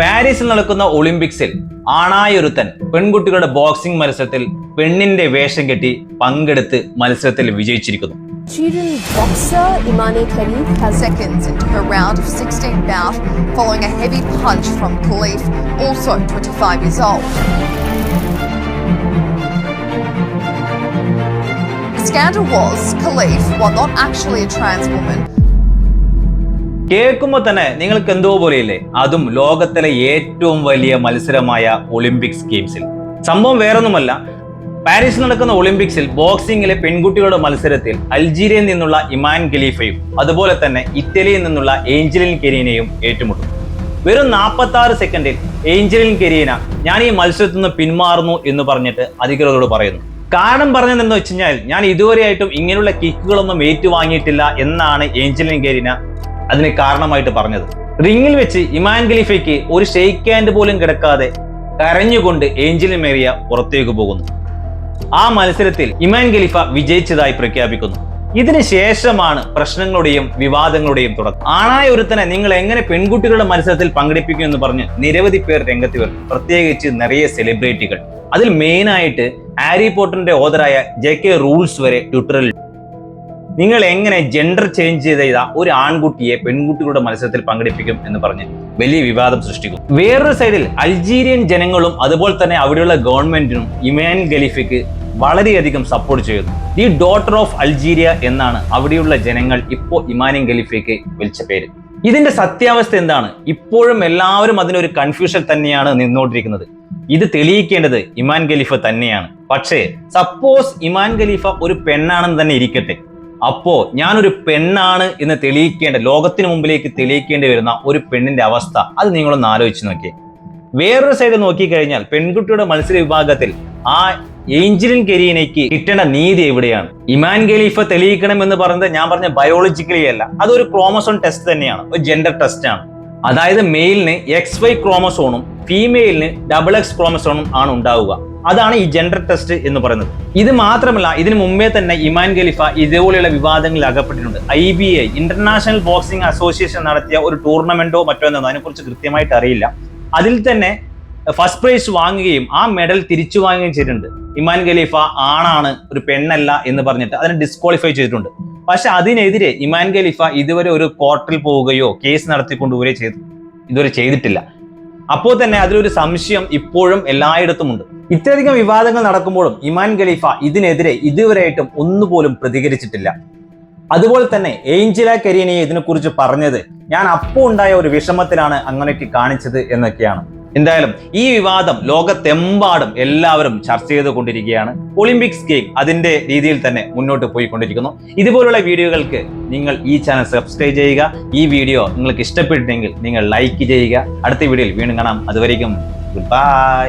പാരീസിൽ നടക്കുന്ന ഒളിമ്പിക്സിൽ ആണായൊരുത്തൻ പെൺകുട്ടികളുടെ ബോക്സിംഗ് മത്സരത്തിൽ പെണ്ണിന്റെ വേഷം കെട്ടി പങ്കെടുത്ത് മത്സരത്തിൽ വിജയിച്ചിരിക്കുന്നു Algerian boxer Imane Khalif has seconds into her round of 16 bout following a heavy punch from Khalif, also 25 years old. The scandal was Khalif, while not actually a trans woman, കേൾക്കുമ്പോൾ തന്നെ നിങ്ങൾക്ക് എന്തോ പോലെയില്ലേ? അതും ലോകത്തിലെ ഏറ്റവും വലിയ മത്സരമായ ഒളിമ്പിക്സ് ഗെയിംസിൽ. സംഭവം വേറൊന്നുമല്ല. പാരീസിൽ നടക്കുന്ന ഒളിമ്പിക്സിൽ ബോക്സിംഗിലെ പെൺകുട്ടികളുടെ മത്സരത്തിൽ അൽജീരിയയിൽ നിന്നുള്ള ഇമാൻ ഖലീഫയും അതുപോലെ തന്നെ ഇറ്റലിയിൽ നിന്നുള്ള ഏഞ്ചലിൻ കെരീനയും ഏറ്റുമുട്ടും. വെറും നാൽപ്പത്തി ആറ് സെക്കൻഡിൽ ഏഞ്ചലിൻ കെരീന ഞാൻ ഈ മത്സരത്തിൽ നിന്ന് പിന്മാറുന്നു എന്ന് പറഞ്ഞിട്ട് അധികൃതരോട് പറയുന്നു. കാരണം പറഞ്ഞത് എന്ന് വെച്ച് കഴിഞ്ഞാൽ ഞാൻ ഇതുവരെയായിട്ടും ഇങ്ങനെയുള്ള കിക്കുകളൊന്നും ഏറ്റുവാങ്ങിയിട്ടില്ല എന്നാണ് ഏഞ്ചലിൻ കെരീന അതിന് കാരണമായിട്ട് പറഞ്ഞത്. റിങ്ങിൽ വെച്ച് ഇമാൻ ഖലീഫയ്ക്ക് ഒരു ഷെയ്ക്ക് ഹാൻഡ് പോലും കിടക്കാതെ കരഞ്ഞുകൊണ്ട് ഏഞ്ചലിൻ മേറിയ പുറത്തേക്ക് പോകുന്നു. ആ മത്സരത്തിൽ ഇമാൻ ഖലീഫ വിജയിച്ചതായി പ്രഖ്യാപിക്കുന്നു. ഇതിന് ശേഷമാണ് പ്രശ്നങ്ങളുടെയും വിവാദങ്ങളുടെയും തുടക്കം. ആണായ ഒരുത്തനെ നിങ്ങൾ എങ്ങനെ പെൺകുട്ടികളുടെ മത്സരത്തിൽ പങ്കെടുപ്പിക്കും എന്ന് പറഞ്ഞ് നിരവധി പേർ രംഗത്ത് വരും. പ്രത്യേകിച്ച് നിറയെ സെലിബ്രിറ്റികൾ അതിൽ മെയിനായിട്ട് ഹാരി പോട്ടറിന്റെ ഓതറായ ജെ കെ റൂൾസ് വരെ ട്വിറ്ററിൽ നിങ്ങൾ എങ്ങനെ ജെൻഡർ ചേഞ്ച് ചെയ്ത ഒരു ആൺകുട്ടിയെ പെൺകുട്ടികളുടെ മത്സരത്തിൽ പങ്കെടുപ്പിക്കും എന്ന് പറഞ്ഞ് വലിയ വിവാദം സൃഷ്ടിക്കും. വേറൊരു സൈഡിൽ അൾജീരിയൻ ജനങ്ങളും അതുപോലെ തന്നെ അവിടെയുള്ള ഗവൺമെന്റിനും ഇമാൻ ഖലീഫയ്ക്ക് വളരെയധികം സപ്പോർട്ട് ചെയ്യുന്നു. ദി ഡോട്ടർ ഓഫ് അൾജീരിയ എന്നാണ് അവിടെയുള്ള ജനങ്ങൾ ഇപ്പോൾ ഇമാനിയൻ ഖലീഫയ്ക്ക് വിളിച്ച പേര്. ഇതിന്റെ സത്യാവസ്ഥ എന്താണ്? ഇപ്പോഴും എല്ലാവരും അതിനൊരു കൺഫ്യൂഷൻ തന്നെയാണ് നിന്നോണ്ടിരിക്കുന്നത് ഇത് തെളിയിക്കേണ്ടത് ഇമാൻ ഖലീഫ തന്നെയാണ്. പക്ഷേ സപ്പോസ് ഇമാൻ ഖലീഫ ഒരു പെണ്ണാണെന്ന് തന്നെ ഇരിക്കട്ടെ. അപ്പോ ഞാനൊരു പെണ്ണാണ് എന്ന് തെളിയിക്കേണ്ട ലോകത്തിന് മുമ്പിലേക്ക് തെളിയിക്കേണ്ടി വരുന്ന ഒരു പെണ്ണിന്റെ അവസ്ഥ അത് നിങ്ങളൊന്ന് ആലോചിച്ച് നോക്കി വേറൊരു സൈഡ് നോക്കിക്കഴിഞ്ഞാൽ പെൺകുട്ടിയുടെ മത്സര വിഭാഗത്തിൽ ആ ഏഞ്ചലിൻ കെരീനയ്ക്ക് കിട്ടേണ്ട നീതി എവിടെയാണ്? ഇമാൻ ഖലീഫ തെളിയിക്കണം എന്ന് പറയുന്നത് ഞാൻ പറഞ്ഞ ബയോളജിക്കലി അല്ല. അതൊരു ക്രോമസോൺ ടെസ്റ്റ് തന്നെയാണ് ഒരു ജെൻഡർ ടെസ്റ്റ് ആണ്. അതായത് മെയിലിന് എക്സ് വൈ ക്രോമസോണും ഫീമെയിലിന് ഡബിൾ എക്സ് ക്രോമസോണും ആണ് ഉണ്ടാവുക. അതാണ് ഈ ജെൻഡർ ടെസ്റ്റ് എന്ന് പറയുന്നത്. ഇത് മാത്രമല്ല ഇതിനു മുമ്പേ തന്നെ ഇമാൻ ഖലീഫ ഇതേപോലെയുള്ള വിവാദങ്ങളിൽ അകപ്പെട്ടിട്ടുണ്ട്. I B I international boxing association നടത്തിയ ഒരു ടൂർണമെന്റോ മറ്റോ എന്നോ അതിനെക്കുറിച്ച് കൃത്യമായിട്ട് അറിയില്ല. അതിൽ തന്നെ ഫസ്റ്റ് പ്രൈസ് വാങ്ങുകയും ആ മെഡൽ തിരിച്ചു വാങ്ങുകയും ചെയ്തിട്ടുണ്ട്. ഇമാൻ ഖലീഫ ആണാണ് ഒരു പെണ്ണല്ല എന്ന് പറഞ്ഞിട്ട് അതിനെ ഡിസ്ക്വാളിഫൈ ചെയ്തിട്ടുണ്ട്. പക്ഷെ അതിനെതിരെ ഇമാൻ ഖലീഫ ഇതുവരെ ഒരു കോർട്ടിൽ പോവുകയോ കേസ് നടത്തിക്കൊണ്ടുപോവുകയോ ചെയ്തു ഇതുവരെ ചെയ്തിട്ടില്ല. അപ്പോൾ തന്നെ അതിലൊരു സംശയം ഇപ്പോഴും എല്ലായിടത്തുമുണ്ട് ഇത്രയധികം വിവാദങ്ങൾ നടക്കുമ്പോഴും ഇമാൻ ഖലീഫ ഇതിനെതിരെ ഇതുവരെയായിട്ടും ഒന്നുപോലും പ്രതികരിച്ചിട്ടില്ല. അതുപോലെ തന്നെ ഏഞ്ചല കരീനയെ ഇതിനെക്കുറിച്ച് പറഞ്ഞത് ഞാൻ അപ്പോൾ ഉണ്ടായ ഒരു വിഷമത്തിലാണ് അങ്ങനെയൊക്കെ കാണിച്ചത് എന്നൊക്കെയാണ്. എന്തായാലും ഈ വിവാദം ലോകത്തെമ്പാടും എല്ലാവരും ചർച്ച ചെയ്തുകൊണ്ടിരിക്കുകയാണ്. ഒളിമ്പിക്സ് ഗെയിം അതിന്റെ രീതിയിൽ തന്നെ മുന്നോട്ട് പോയിക്കൊണ്ടിരിക്കുന്നു. ഇതുപോലുള്ള വീഡിയോകൾക്ക് നിങ്ങൾ ഈ ചാനൽ സബ്സ്ക്രൈബ് ചെയ്യുക. ഈ വീഡിയോ നിങ്ങൾക്ക് ഇഷ്ടപ്പെട്ടിട്ടുണ്ടെങ്കിൽ നിങ്ങൾ ലൈക്ക് ചെയ്യുക. അടുത്ത വീഡിയോയിൽ വീണ്ടും കാണാം. അതുവരേക്കും ഗുഡ് ബൈ